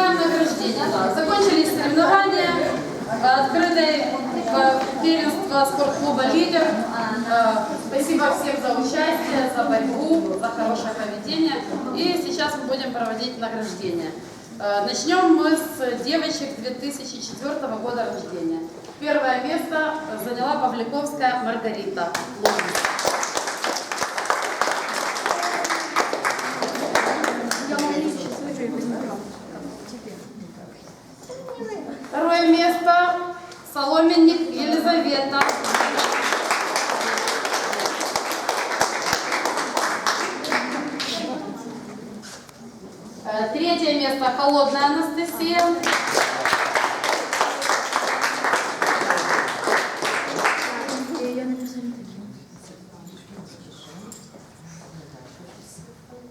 Начинаем награждение. Да. Закончились соревнования. Открытое первенство спортклуба «Лидер». Спасибо всем за участие, за борьбу, за хорошее поведение. И сейчас мы будем проводить награждение. Начнем мы с девочек 2004 года рождения. Первое место заняла Павликовская Маргарита. Второе Соломенник Елизавета. Э, Третье место Холодная Анастасия.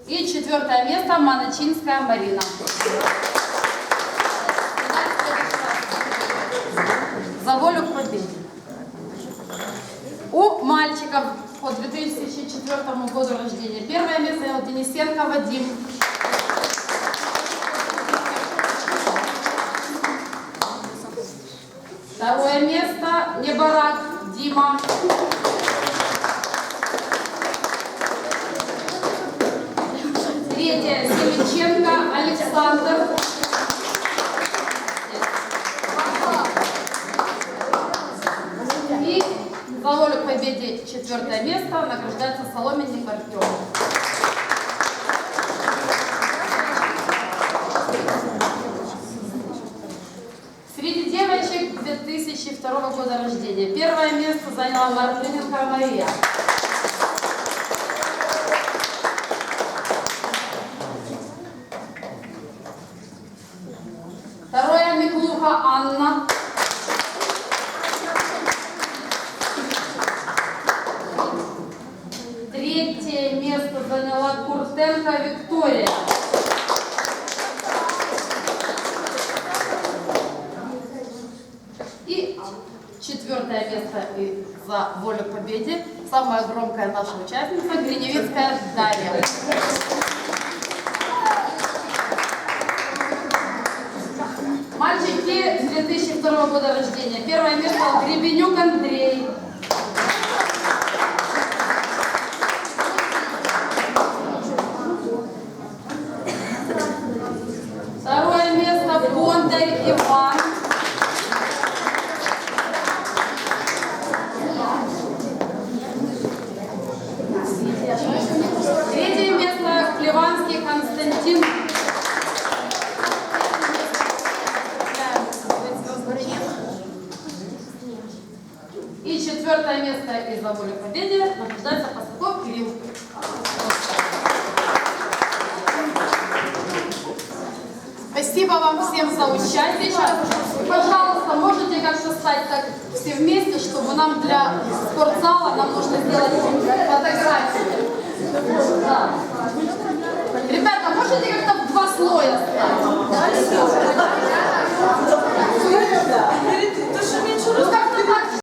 И четвертое место Маначинская Марина. За волю к победе. У мальчиков по 2004 году рождения первое место Денисенко Вадим. Второе место Небарак Дима. Третье Селиченко Александр. И волю к победе четвертое место награждается Соломенник Артем. Среди девочек 2002 года рождения первое место заняла Мартыненко Мария. Второе Миклуха Анна. Третье место заняла Куртенко Виктория. И четвертое место и за волю к победе самая громкая наша участница Гриневицкая Дарья. Мальчики 2002 года рождения. Первое место Гребенюк Андрей. Второе Бондарь Иван. Третье место Клеванский Константин. И четвертое место из «За волю к победе» Спасибо вам всем за участие. Пожалуйста, можете как-то стать так все вместе, чтобы нам для спортзала нам нужно сделать.